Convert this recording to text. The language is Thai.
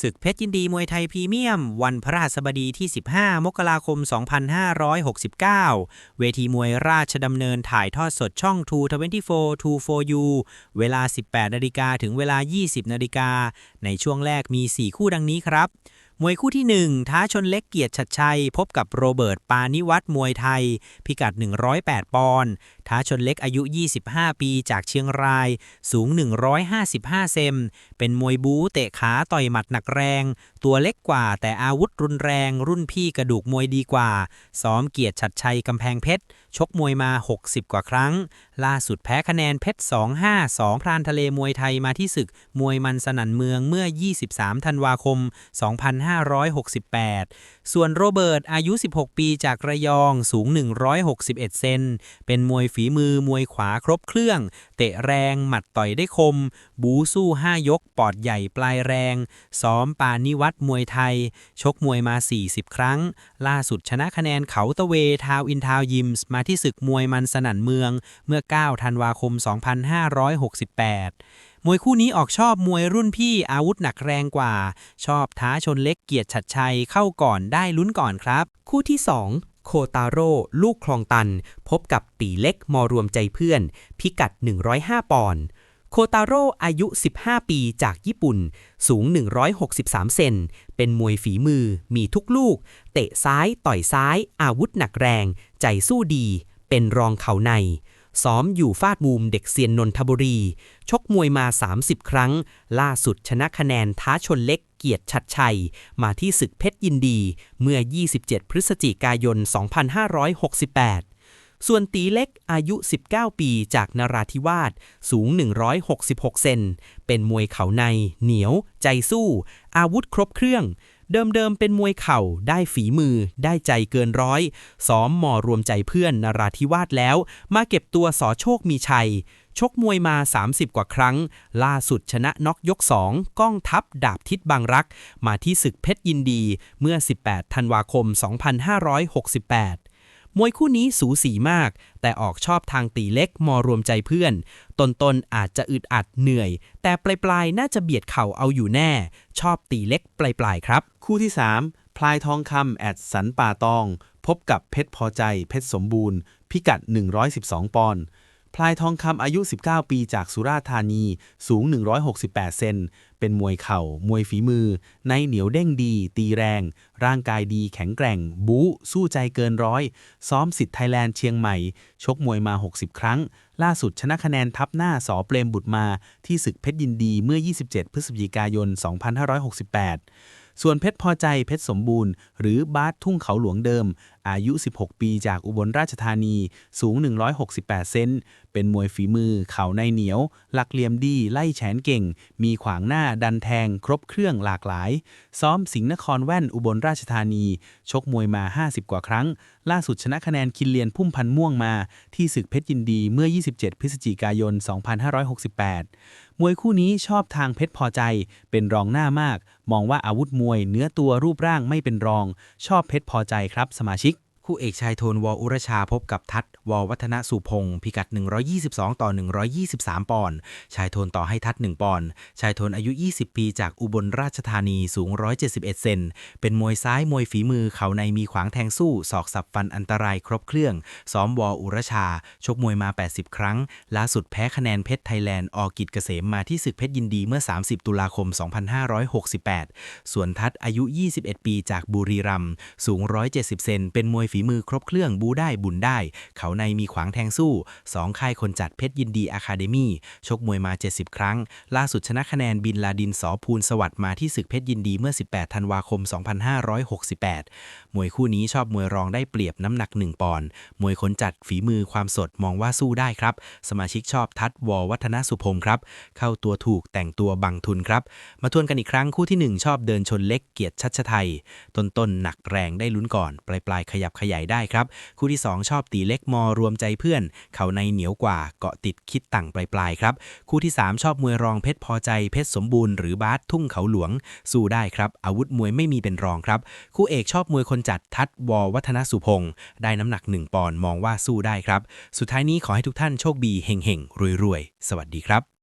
ศึกเพชรยินดีมวยไทยพรีเมียม วันพระราชบดีที่ 15 มกราคม 2569 เวทีมวยราชดำเนินถ่ายทอดสดช่อง 224 2 4 u เวลา 18 นาฬิกาถึงเวลา 20 นาฬิกา ในช่วงแรกมี 4 คู่ดังนี้ครับ มวยคู่ที่ 1 ท้าชนเล็กเกียรติชัดชัย พบกับโรเบิร์ต ปานิวัตรมวยไทย พิกัด 108 ปอนด์ท้าชนเล็กอายุ 25 ปีจากเชียงราย สูง 155 เซมเป็นมวยบู๊เตะขาต่อยหมัดหนักแรง ตัวเล็กกว่าแต่อาวุธรุนแรง รุ่นพี่กระดูกมวยดีกว่า ซ้อมเกียรติชัดชัยกำแพงเพชร ชกมวยมา 60 กว่าครั้ง ล่าสุดแพ้คะแนนเพชร 252 พรานทะเลมวยไทยมาที่ศึก มวยมันสนันเมืองเมื่อ 23 ธันวาคม 2 5 2568 ส่วนโรเบิร์ตอายุ 16 ปีจากระยองสูง 161 เซน เป็นมวยฝีมือมวยขวาครบเครื่อง เตะแรง หมัดต่อยได้คม บูสู้ 5 ยก ปอดใหญ่ปลายแรง ซ้อมปานิวัตรมวยไทย ชกมวยมา 40 ครั้ง ล่าสุดชนะคะแนนเขาตะเว ทาวอินทาวยิมส์ มาที่ศึกมวยมันสนั่นเมือง เมื่อ 9 ธันวาคม 2568 มวยคู่นี้ออกชอบมวยรุ่นพี่อาวุธหนักแรงกว่า ชอบท้าชนเล็กเกียรติชัดชัยเข้าก่อนได้ลุ้นก่อนครับ คู่ที่ 2โคตาโร่ ลูกคลองตัน พบกับตีเล็กมอรวมใจเพื่อน พิกัด 105 ปอนด์โคตาโร่อายุ 15 ปีจากญี่ปุ่น สูง 163 เซน เป็นมวยฝีมือ มีทุกลูก เตะซ้าย ต่อยซ้าย อาวุธหนักแรง ใจสู้ดี เป็นรองเข่าใน ซ้อมอยู่ฟาดมุมเด็กเซียนนนทบุรี ชกมวยมา 30 ครั้ง ล่าสุดชนะคะแนนท้าชนเล็กเกียรติชัดชัย มาที่ศึกเพชรยินดี เมื่อ 27 พฤศจิกายน 2568ส่วนตีเล็กอายุ 19 ปีจากนราธิวาส สูง 166 เซน เป็นมวยเข่าใน เหนียว ใจสู้ อาวุธครบเครื่องเดิมๆ เป็นมวยเข่า ได้ฝีมือ ได้ใจเกินร้อย ซ้อมหมอรวมใจเพื่อนนราธิวาสแล้ว มาเก็บตัวสอโชคมีชัย ชกมวยมา 30 กว่าครั้ง ล่าสุดชนะน็อกยก 2 ก้องทัพดาบทิศบางรัก มาที่ศึกเพชรยินดีเมื่อ 18 ธันวาคม 2568 มวยคู่นี้สูสีมาก แต่ออกชอบทางตีเล็กมอรวมใจเพื่อนต้นอาจจะอึดอัดเหนื่อย แต่ปลายๆ น่าจะเบียดเข่าเอาอยู่แน่ ชอบตีเล็กปลายๆครับ คู่ที่ 3 พลายทองคำแอดสันป่าตอง พบกับเพชรพอใจเพชรสมบูรณ์ พิกัด 112 ปอนด์ พลายทองคำอายุ 19 ปีจากสุราษฎร์ธานี สูง 168 เซน เป็นมวยเข่า มวยฝีมือ ในเหนียวเด้งดี ตีแรง ร่างกายดีแข็งแกร่ง บู๊ สู้ใจเกินร้อย ซ้อมสิทธิ์ไทยแลนด์เชียงใหม่ ชกมวยมา 60 ครั้ง ล่าสุดชนะคะแนนทับหน้าสอเปรมบุตรมา ที่ศึกเพชรยินดีเมื่อ 27 พฤศจิกายน 2568ส่วนเพชรพอใจเพชรสมบูรณ์ หรือบาสทุ่งเขาหลวงเดิม อายุ 16 ปีจากอุบลราชธานี สูง 168 เซน เป็นมวยฝีมือ เข่าในเหนียว หลักเหลี่ยมดี ไล่แฉนเก่ง มีขวางหน้า ดันแทง ครบเครื่องหลากหลาย ซ้อมสิงห์นครแว่นอุบลราชธานี ชกมวยมา 50 กว่าครั้ง ล่าสุดชนะคะแนนคินเลียนพุ่มพันม่วงมา ที่ศึกเพชรยินดีเมื่อ 27 พฤศจิกายน 2568 มวยคู่นี้ชอบทางเพชรพอใจ เป็นรองหน้ามาก มองว่าอาวุธมวยเนื้อตัวรูปร่างไม่เป็นรอง ชอบเพชรพอใจครับสมาชิก คู่เอกชายโทนวออุรชาพบกับทัศวอวัฒนสุพงศ์พิกัด 122 ต่อ 123 ปอนด์ชายโทนต่อให้ทัศน์1ปอนด์ชายโทนอายุ 20 ปีจากอุบลราชธานีสูง 171 เซนเป็นมวยซ้ายมวยฝีมือเขาในมีขวางแทงสู้ศอกสับฟันอันตรายครบเครื่อง ซ้อมวออุรชา ชกมวยมา 80 ครั้ง ล่าสุดแพ้คะแนนเพชรไทยแลนด์ออกิจเกษมมาที่ศึกเพชรยินดีเมื่อ 30 ตุลาคม 2568 ส่วนทัศอายุ 21 ปีจากบุรีรัมย์สูง 170 เซนเป็นมวยฝีมือครบเครื่องบูได้บุญได้ เขาในมีขวางแทงสู้ 2 ค่ายคนจัดเพชรยินดีอะคาเดมี่ชกมวยมา 70 ครั้ง ล่าสุดชนะคะแนนบินลาดินสอภูลสวัสดิ์มาที่ศึกเพชรยินดีเมื่อ 18 ธันวาคม 2568 มวยคู่นี้ชอบมวยรองได้เปรียบน้ำหนัก 1 ปอนด์มวยคนจัดฝีมือความสดมองว่าสู้ได้ครับ สมาชิกชอบทัดวอวัฒนสุพงศ์ครับ เข้าตัวถูกแต่งตัวบังทุนครับ มาทวนกันอีกครั้งคู่ที่ 1 ชอบเดินชนเล็กเกียรติชัชไทยต้นๆนหนักแรงได้ลุ้นก่อน ปลายปลายๆขยับขยายได้ครับ คู่ที่ 2 ชอบตีเล็กมอรวมใจเพื่อน เขาในเหนียวกว่าเกาะติดคิดต่างปลายปลายๆครับ คู่ที่ 3 ชอบมวยรองเพชรพอใจเพชรสมบูรณ์หรือบาสทุ่งเขาหลวง สู้ได้ครับ อาวุธมวยไม่มีเป็นรองครับ คู่เอกชอบมวยคนจัดทัดวอวัฒนสุพงศ์ได้น้ำหนัก 1 ปอนด์มองว่าสู้ได้ครับ สุดท้ายนี้ขอให้ทุกท่านโชคดีเฮงๆรวยๆสวัสดีครับ